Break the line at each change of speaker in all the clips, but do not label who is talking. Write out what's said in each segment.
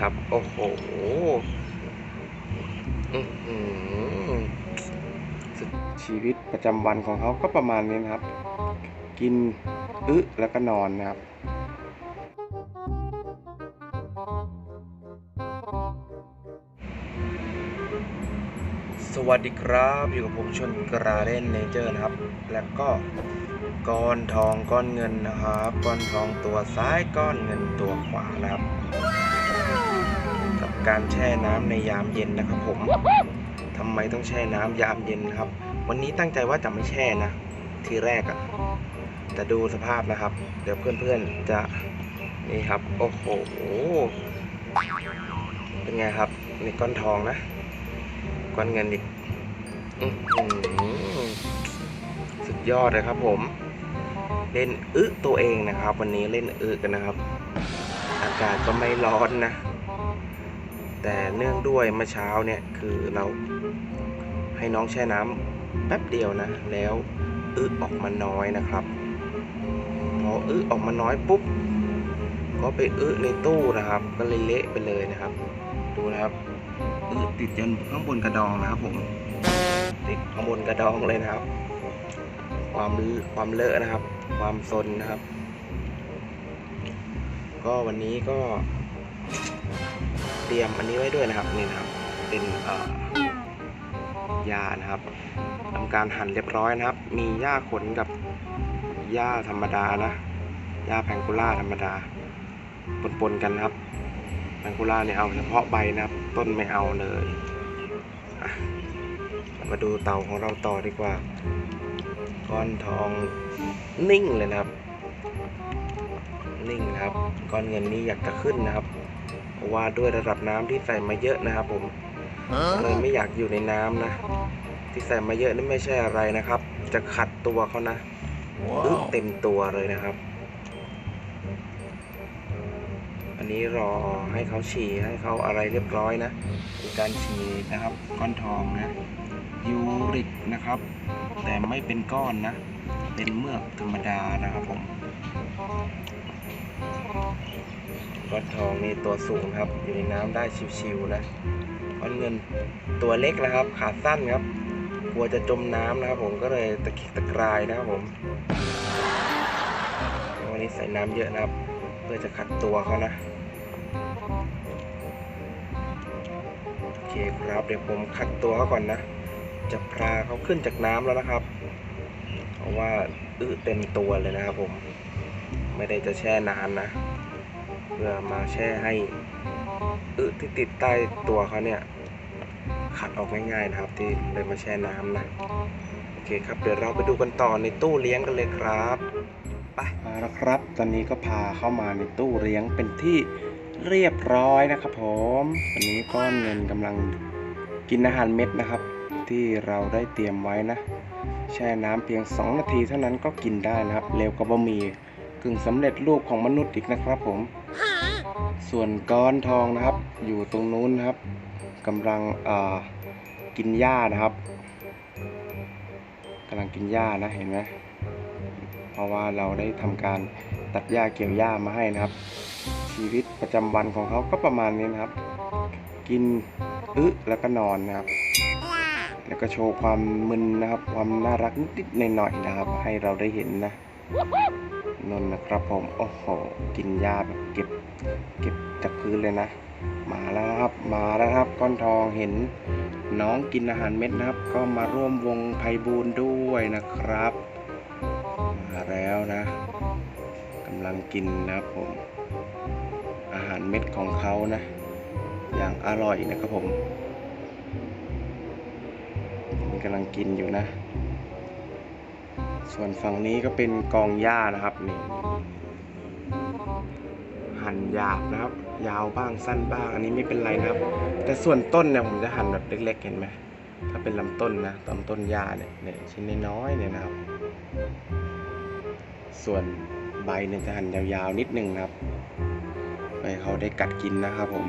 ครับ โอ้โหชีวิตประจำวันของเขาก็ประมาณนี้นะครับ กินอึแล้วก็นอนนะครับสวัสดีครับอยู่กับผมชนกราเดนเนเจอร์นะครับ แล้วก็ก้อนทองก้อนเงินนะครับ ก้อนทองตัวซ้ายก้อนเงินตัวขวานะครับ การแช่น้ำในยามเย็นนะครับ ผมทำไมต้องแช่น้ำยามเย็นครับ วันนี้ตั้งใจว่าจะไม่แช่นะ ทีแรกอะแต่ดูสภาพนะครับ เดี๋ยวเพื่อนๆจะนี่ครับ โอ้โหเป็นไงครับนี่ก้อนทองนะก้อนเงินอีกอื้อหือสุดยอดเลยครับผม เล่นอึตัวเองนะครับ วันนี้เล่นอึกันนะครับ อากาศก็ไม่ร้อนนะ แต่เนื่องด้วยเมื่อเช้าเนี่ยคือเราให้น้องแช่น้ำแป๊บเดียวนะ แล้วอึออกมาน้อยนะครับพออึออกมาน้อยปุ๊บก็ไปอึในตู้นะครับ ก็เลยเละไปเลยนะครับ ดูนะครับอืดติดจนข้างบนกระดองนะครับผมติดข้างบนกระดองเลยนะครับ ความความเลอะนะครับ ความซนนะครับ ก็วันนี้ก็ เตรียมอันนี้ไว้ด้วยนะครับนี่นะครับเป็นยานะครับทำการหั่นเรียบร้อยนะครับ มีหญ้าขนกับหญ้าธรรมดานะหญ้าแพงคูล่าธรรมดาปนๆกันนะครับแพงคูล่าเนี่ยเอาเฉพาะใบนะครับ ต้นไม่เอาเลยมาดูเต่าของเราต่อดีกว่า ก้อนทองนิ่งเลยนะครับ นิ่งนะครับก้อนเงินนี้อยากจะขึ้นนะครับเพราะว่าด้วยระดับน้ำที่ใส่มาเยอะนะครับ ผมเลยไม่อยากอยู่ในน้ำนะ ที่ใส่มาเยอะนี่ไม่ใช่อะไรนะครับ จะขัดตัวเขานะอึเต็มตัวเลยนะครับ อันนี้รอให้เขาฉี่ให้เขาอะไรเรียบร้อยนะการฉี่นะครับ ก้อนทองนะยูริกนะครับ แต่ไม่เป็นก้อนนะ เป็นเมือกธรรมดานะครับผม ก้อนทองนี่ตัวสูงครับ อยู่ในน้ำได้ชิวๆนะก้อนเงินตัวเล็กนะครับ ขาสั้นครับ กลัวจะจมน้ำนะครับ ผมก็เลยตะขิกตะกรายนะครับผมวันนี้ใส่น้ำเยอะนะครับ เพื่อจะขัดตัวเขานะโอเคครับเดี๋ยวผมขัดตัวเขาก่อนนะ จะพาเขาขึ้นจากน้ำแล้วนะครับ เพราะว่าอึเต็มตัวเลยนะครับผม ไม่ได้จะแช่นานนะ เพื่อมาแช่ให้อึที่ติดใต้ตัวเขาเนี่ยขัดออกง่ายๆนะครับ ที่เลยมาแช่น้ำนะโอเคครับ เดี๋ยวเราไปดูกันต่อในตู้เลี้ยงกันเลยครับไปมาแล้วครับ ตอนนี้ก็พาเข้ามาในตู้เลี้ยงเป็นที่เรียบร้อยนะครับผมวันนี้ก้อนเงินกำลังกินอาหารเม็ดนะครับ ที่เราได้เตรียมไว้นะ แช่น้ำเพียง 2 นาทีเท่านั้นก็กินได้นะครับ เร็วกว่าบะหมี่ กึ่งสำเร็จรูปของมนุษย์อีกนะครับผม ส่วนก้อนทองนะครับ อยู่ตรงนู้นนะครับกำลังกินหญ้านะครับกำลังกินหญ้านะเห็นไหมเพราะว่าเราได้ทำการตัดหญ้าเกี่ยวหญ้ามาให้นะครับ ชีวิตประจำวันของเขาก็ประมาณนี้นะครับ กินอึแล้วก็นอนนะครับแล้วก็โชว์ความมึนนะครับ ความน่ารักนิดๆหน่อยๆนะครับ ให้เราได้เห็นนะ นนท์นะครับผม โอ้โห กินหญ้าแบบเก็บ เก็บจากพื้นเลยนะ มาแล้วครับ มาแล้วครับ ก้อนทองเห็นน้องกินอาหารเม็ดนะครับ ก็มาร่วมวงไพบูลด้วยนะครับ มาแล้วนะกำลังกินนะครับผม อาหารเม็ดของเขานะ อย่างอร่อยนะครับผมกำลังกินอยู่นะ ส่วนฝั่งนี้ก็เป็นกองหญ้านะครับนี่หั่นหยาบนะครับ ยาวบ้างสั้นบ้าง อันนี้ไม่เป็นไรนะครับ แต่ส่วนต้นเนี่ยผมจะหั่นแบบเล็กๆเห็นไหมถ้าเป็นลำต้นนะลำต้นหญ้าเนี่ยเนี่ยชิ้นน้อยๆเนี่ยนะครับ ส่วนใบเนี่ยจะหั่นยาวๆนิดนึงนะครับไปเขาได้กัดกินนะครับผม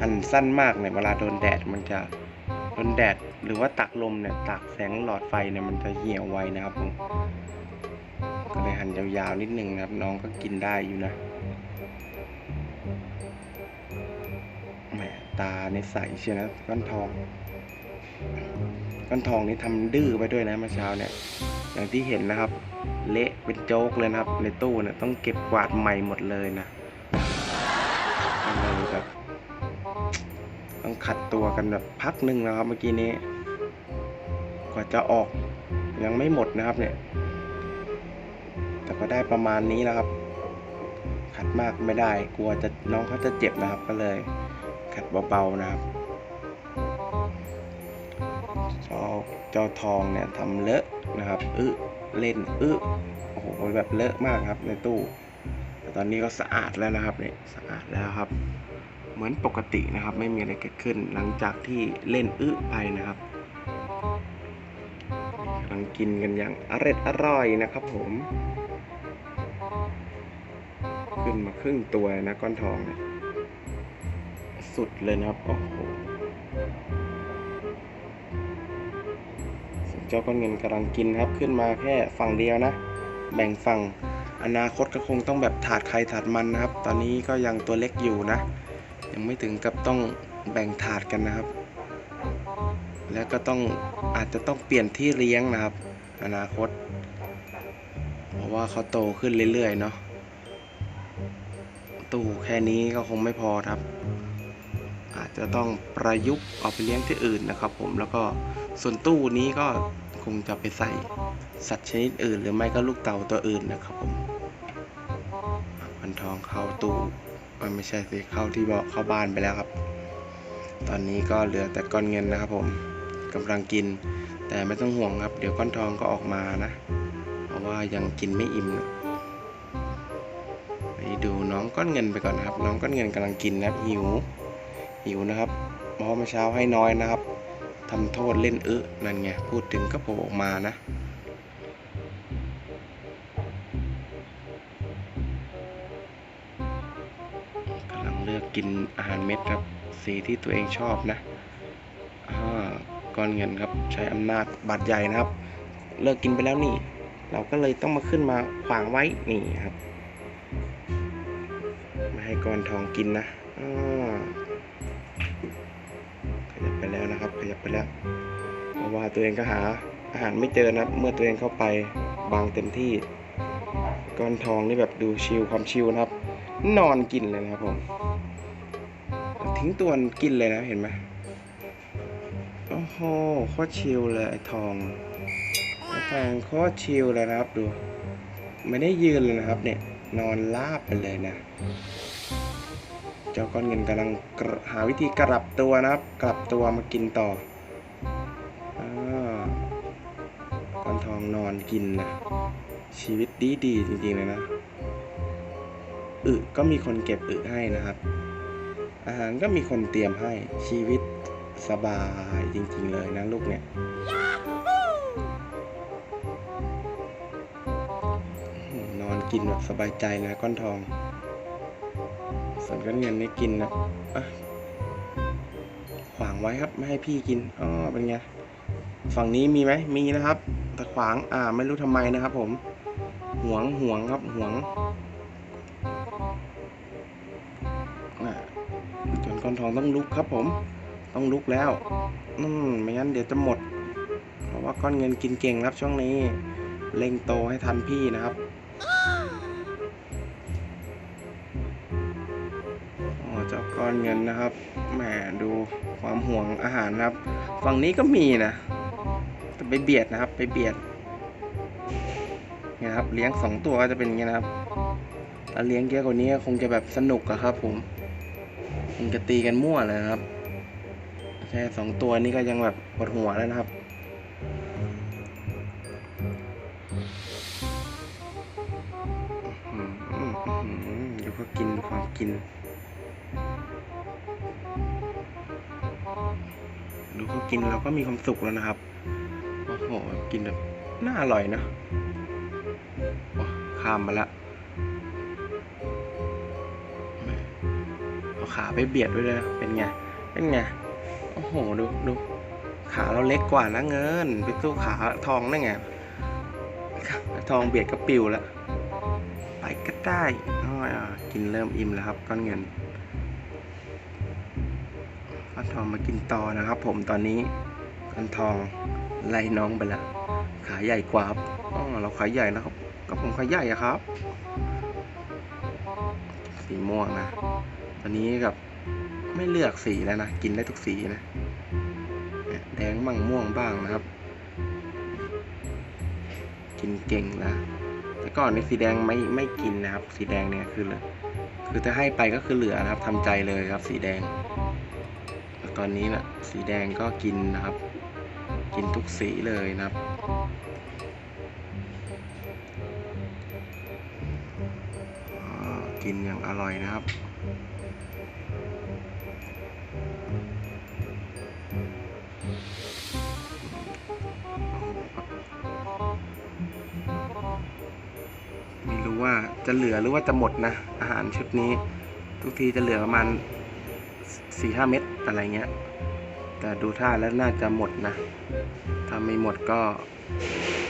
หั่นสั้นมากเนี่ยเวลาโดนแดดมันจะ ดนแดดหรือว่าตักลมเนี่ยตักแสงหลอดไฟเนี่ยมันจะเหี่ยวไวนะครับผมก็เลยหั่นยาวๆนิดนึงนะครับ น้องก็กินได้อยู่นะแหมตาในใสเชียวนะก้อนทองก้อนทองนี่ทำดื้อไปด้วยนะเมื่อเช้าเนี่ย อย่างที่เห็นนะครับ เละเป็นโจ๊กเลยนะครับ ในตู้เนี่ยต้องเก็บกวาดใหม่หมดเลยนะ ต้องขัดตัวกันแบบพักหนึ่งนะครับ เมื่อกี้นี้ กว่าจะออกยังไม่หมดนะครับเนี่ย แต่ก็ได้ประมาณนี้แล้วครับ ขัดมากไม่ได้ กลัวจะน้องเขาจะเจ็บนะครับ ก็เลย ขัดเบาๆนะครับเจ้าเจ้าทองเนี่ยทำเลอะนะครับอึเล่นอึโอ้โหแบบเลอะมากครับในตู้แต่ตอนนี้ก็สะอาดแล้วนะครับเนี่ยสะอาดแล้วครับ เหมือนปกตินะครับ ไม่มีอะไรเกิดขึ้นหลังจากที่เล่นอึไปนะครับกำลังกินกันอย่างอร่อยอร่อยนะครับผม ขึ้นมาครึ่งตัวนะก้อนทองนี่ยสุดเลยนะครับโอ้โหเจ้าก้อนเงินกำลังกินครับ ขึ้นมาแค่ฝั่งเดียวนะ แบ่งฝั่งอนาคตก็คงต้องแบบถาดใครถาดมันนะครับ ตอนนี้ก็ยังตัวเล็กอยู่นะ ยังไม่ถึงกับต้องแบ่งถาดกันนะครับ แล้วก็ต้องอาจจะต้องเปลี่ยนที่เลี้ยงนะครับ อนาคต เพราะว่าเขาโตขึ้นเรื่อยๆเนาะตู้แค่นี้ก็คงไม่พอครับ อาจจะต้องประยุกต์เอาไปเลี้ยงที่อื่นนะครับ ผมแล้วก็ส่วนตู้นี้ก็คงจะไปใส่สัตว์ชนิดอื่น หรือไม่ก็ลูกเต่าตัวอื่นนะครับผมพันทองเข้าตู้ เอ้ยไม่ใช่สิเข้าที่เบาเข้าบ้านไปแล้วครับ ตอนนี้ก็เหลือแต่ก้อนเงินนะครับ ผมกำลังกิน แต่ไม่ต้องห่วงครับ เดี๋ยวก้อนทองก็ออกมานะ เพราะว่ายังกินไม่อิ่มนะไปดูน้องก้อนเงินไปก่อนนะครับ น้องก้อนเงินกำลังกินนะครับหิวหิวนะครับเพราะว่าเมื่อเช้าให้น้อยนะครับทำโทษเล่นเอะนั่นไงพูดถึงก็โผล่ออกมานะ กินอาหารเม็ดครับ สีที่ตัวเองชอบนะก้อนเงินครับใช้อำนาจบาดใหญ่นะครับ เลิกกินไปแล้วนี่ เราก็เลยต้องมาขึ้นมาขวางไว้นี่ครับไม่ให้ก้อนทองกินนะขยับไปแล้วนะครับ ขยับไปแล้วเพราะว่าตัวเองก็หาอาหารไม่เจอนะครับ เมื่อตัวเองเข้าไปบางเต็มที่ ก้อนทองนี่แบบดูชิลความชิลนะครับ นอนกินเลยนะครับผม ทิ้งตัวกินเลยนะเห็นไหมโอ้โหโคตรชิลเลยไอ้ทองไอ้ทองโคตรชิลเลยนะครับดู ไม่ได้ยืนเลยนะครับเนี่ยนอนลาบไปเลยนะ เจ้าก้อนเงินกำลังหาวิธีกลับตัวนะครับ กลับตัวมากินต่ออาก้อนทองนอนกินนะชีวิตดีดีๆจริงๆเลยนะอึก็มีคนเก็บอึให้นะครับ อาหารก็มีคนเตรียมให้ชีวิตสบายจริงๆเลยนะลูกเนี่ยนอนกินแบบสบายใจนะก้อนทองส่วนก้อนเงินนี่กินนะอะขวางไว้ครับไม่ให้พี่กินอ๋อเป็นไงฝั่งนี้มีไหมมีนะครับ แต่ขวางอ่าไม่รู้ทำไมนะครับ ผมห่วงห่วงครับห่วง จนก้อนทองต้องลุกครับผม ต้องลุกแล้วอืมไม่งั้นเดี๋ยวจะหมด เพราะว่าก้อนเงินกินเก่งครับช่วงนี้เร่งโตให้ทันพี่นะครับเจ้าก้อนเงินนะครับแหมดูความห่วงอาหารนะครับ ฝั่งนี้ก็มีนะแต่ไปเบียดนะครับ ไปเบียดนี่นะครับเลี้ยงสองตัวก็จะเป็นอย่างเงี้นะครับถ้าเลี้ยงเยอะกว่านี้คงจะแบบสนุกอะครับผม คงจะตีกันมั่วเลยนะครับแค่สองตัวนี้ก็ยังแบบปวดหัวแล้วนะครับอือืมอือืมดูเขากินดูความกิน ดูเขากินเราก็มีความสุขแล้วนะครับ โอ้โห กินแบบน่าอร่อยนะโอ้ข้ามมาละ ขาไปเบียดด้วยเลยเป็นไง เป็นไง โอ้โห ดูดูขาเราเล็กกว่านะเงิน ไปสู้ขาทองได้ไง ทองเบียดก็ปิวแล้ว ไปก็ได้อ้อกินเริ่มอิ่มแล้วครับก้อนเงินก้อนทองมากินต่อนะครับผมตอนนี้ก้อนทองไล่น้องไปแล้ว ขาใหญ่กว่าครับอ๋อเราขาใหญ่นะครับ ก็ผมขาใหญ่อะครับ สีม่วงนะ ตอนนี้กับไม่เลือกสีแล้วนะ กินได้ทุกสีนะ แดงบ้างม่วงบ้างนะครับ กินเก่งนะแต่ก่อนนี่สีแดงไม่ไม่กินนะครับ สีแดงเนี่ยคือเหลือคือถ้าให้ไปก็คือเหลือนะครับทำใจเลยครับ สีแดงแตอนนี้นะสีแดงก็กินนะครับ กินทุกสีเลยนะครับกินอย่างอร่อยนะครับ ว่าจะเหลือหรือว่าจะหมดนะ อาหารชุดนี้ ทุกทีจะเหลือประมาณสี่ห้าเม็ดอะไรเงี้ย แต่ดูท่าแล้วน่าจะหมดนะ ถ้าไม่หมดก็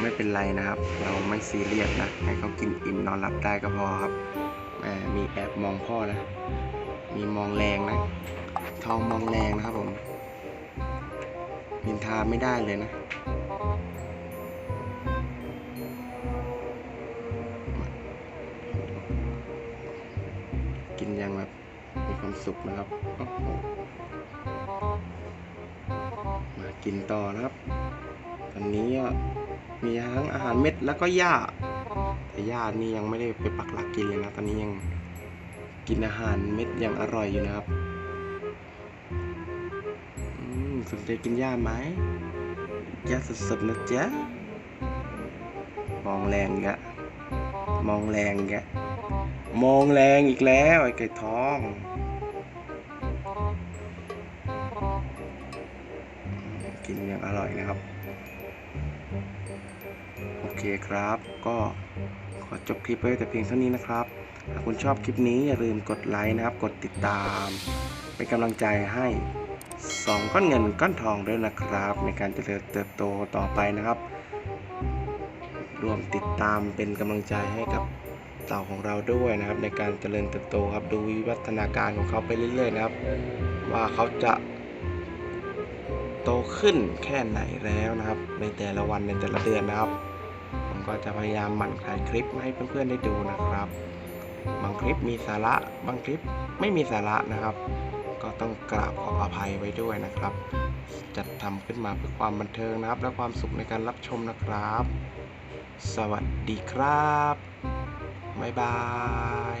ไม่เป็นไรนะครับ เราไม่ซีเรียสนะ ให้เขากินอิ่มนอนหลับได้ก็พอครับแหมมีแอบมองพ่อนะ มีมองแรงนะ ทองมองแรงนะครับผมนินทาไม่ได้เลยนะ สุขนะครับมากินต่อนะครับ ตอนนี้มีทั้งอาหารเม็ดแล้วก็หญ้า แต่หญ้านี่ยังไม่ได้ไปปักหลักกินเลยนะ ตอนนี้ยังกินอาหารเม็ดยังอร่อยอยู่นะครับอืมสนใจกินหญ้าไหมหญ้าสดๆนะจ๊ะ มองแรงอีกะมองแรงอีกะมองแรงอีกแล้วไอ้ไก่ทอง นะครับ โอเคครับ ก็ขอจบคลิปไว้แต่เพียงเท่านี้นะครับถ้าคุณชอบคลิปนี้อย่าลืมกดไลค์นะครับ กดติดตาม เป็นกำลังใจให้สองก้อนเงินก้อนทองด้วยนะครับ ในการเจริญเติบโตต่อไปนะครับรวมติดตามเป็นกำลังใจให้กับเต่าของเราด้วยนะครับ ในการเจริญเติบโตครับดูวิวัฒนาการของเขาไปเรื่อยๆนะครับ ว่าเขาจะ โตขึ้นแค่ไหนแล้วนะครับ ในแต่ละวันในแต่ละเดือนนะครับ ผมก็จะพยายามหมั่นถ่ายคลิปมาให้เพื่อนๆได้ดูนะครับ บางคลิปมีสาระ บางคลิปไม่มีสาระนะครับ ก็ต้องกราบขออภัยไว้ด้วยนะครับ จัดทำขึ้นมาเพื่อความบันเทิงนะครับ และความสุขในการรับชมนะครับ สวัสดีครับบ๊ายบาย